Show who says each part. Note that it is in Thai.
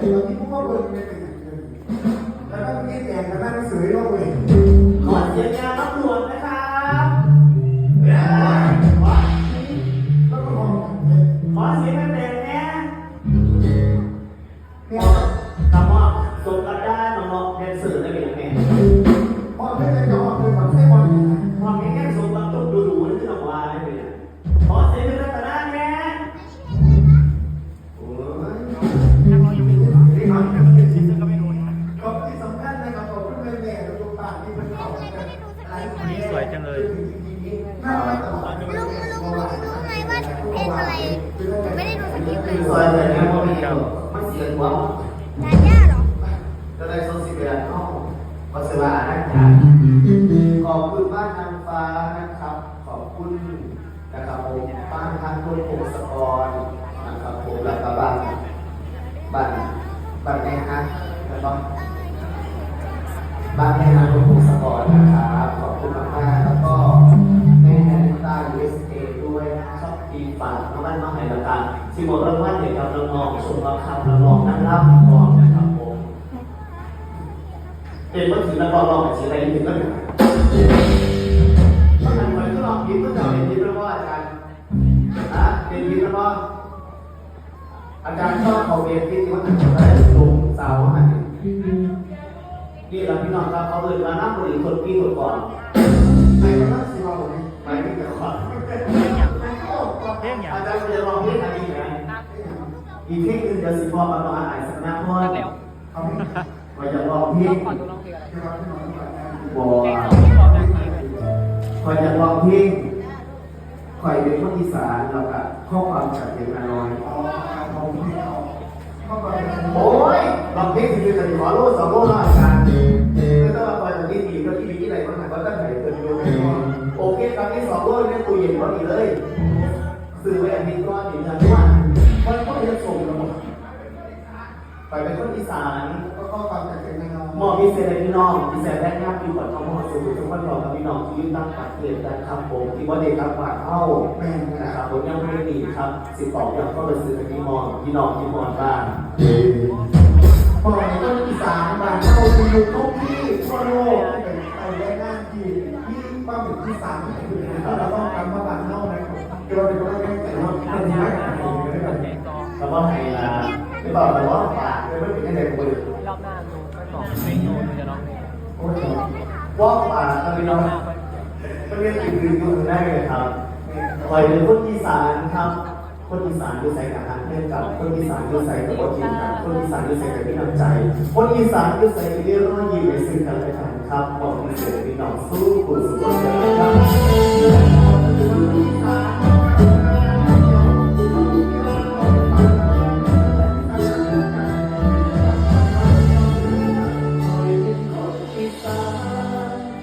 Speaker 1: แต่ตอนนี้พวกเราเปิดเป็นอย่างอื่นแล้วก็มีแข่งกันนั่งสื่อโลกเอง
Speaker 2: ขอ
Speaker 1: ลุงลุ
Speaker 2: ง
Speaker 1: ลุ
Speaker 3: ง
Speaker 1: รู้
Speaker 4: ไหมว่าเพลงอะไรไม่ได้ดูสคริปต์เลย
Speaker 2: สวยเลยนะพ่อแม่มันเสียหัว
Speaker 4: ดาย่าหรอ
Speaker 2: ก็ได้ส่งสิบเอ็ดห้องก็สบานะครับขอบคุณบ้านนางฟ้านะครับ ขอบคุณนะครับผมบ้านทางคุณพงศกรนะครับผมแล้วก็บ้านบ้านบ้านแม่ฮะแล้วก็บ้านแม่ฮะ ชอบดีฝากน้องบ้านน้องไหนละกันที่หมดรางวัลเด็กกับน้องๆชมรับคำน้องๆนั่งรับก่อนนะครับผมเป็นเมื่อถือแล้วก็ลองกับสีอะไรนิดนึงก็ได้ถ้าทำไปก็ลองพิมพ์ก็จะเป็นพิมพ์แล้วก็อาจารย์นะเป็นพิมพ์แล้วก็อาจารย์ชอบเขาเรียนที่ที่ว่าจะได้ลงสาวหันนี่เราพี่น้องครับเขาเลยมานั่งบริคนพี่คนก่อน
Speaker 1: ไอ้คนนั้นสิเราเนี่ย
Speaker 2: หมายถึงแต่ก่อน
Speaker 3: เพลงอย่าง
Speaker 2: อาจารย์จะลองเพลงอะไรอีกไหมอีกเพลงหนึ่งจะสิพอมาลองอ่านสักหน้าพ่อ
Speaker 1: เขาไม่
Speaker 2: ว่าจะลองเพลง
Speaker 1: ที่เราที่เราที่เรา
Speaker 2: บัวคอยจะลองพลงคอยเป็นคนอีสานแล้วก็ข้อความจากเพลงอร่อย
Speaker 1: เอาเอาที่
Speaker 2: โอ้ยลองพลงคือจะขอโลดสองโลดอาจารย์ไม่ต้องมาคอยจากที่ดีก็ที่ดีที่ไหนก็ไหนก็ตั้งไหนเกินโยโอเคตอนนี้สองโลดเนี่ยตูเย็นพอดีเลย ซื้อไว้อันนี้ก็ดีนะเพราะว่ามันก็จะส่งกันหมดไปเป็นคนอีสาน
Speaker 1: ก็ข้อความจากเป็นน้อง
Speaker 2: มอบพิเศษให้พี่น้องพิเศษแรกงานอยู่ก่อนเขามอบสู่ทุกคนบอกกับพี่น้องที่ยืนตั้งปัดเกณฑ์นะครับผมที่ว่าเด็กรับฝากเข้า
Speaker 1: แม่
Speaker 2: นะครับผมยังไม่ได้ดีครับสิบสองยังเข้าไปซื้อกับพี่มองพี่น้องพี่มองบ้าง
Speaker 1: พอในต้นอีสานบ้านเราเป็นยุคทุกที่ทั่วโลกเป็นไปได้หน้าที่ที่ความเป็นที่สามคือเราต้องการมาบ้านเน่านะครับเราเป็นคนแรกแต่เราเป็นที่แรก
Speaker 2: แล้วก็ไฮลาไม่บอกแต่ว่าฝากไม่เป็นยังไงกูเลย
Speaker 3: รอบหน้าหนูก็บอกเพลงหนูหนูจะร้อง
Speaker 1: โอ้โห
Speaker 2: ว่าฝากกับพี่น้องก็เรียกอื่นๆอยู่ได้เลยครับคอยเป็นคนอีสานครับ คนอีสานอยู่ใส่กับอาหารเพื่อนกับคนอีสานอยู่ใส่กับวัตถุดิบคนอีสานอยู่ใส่กับพี่น้ำใจ คนอีสานอยู่ใส่กับเรื่องร้อยยิ้มในซึ่งกันและกันครับบอกพิเศษพี่น้องสู้คุณสุดยอด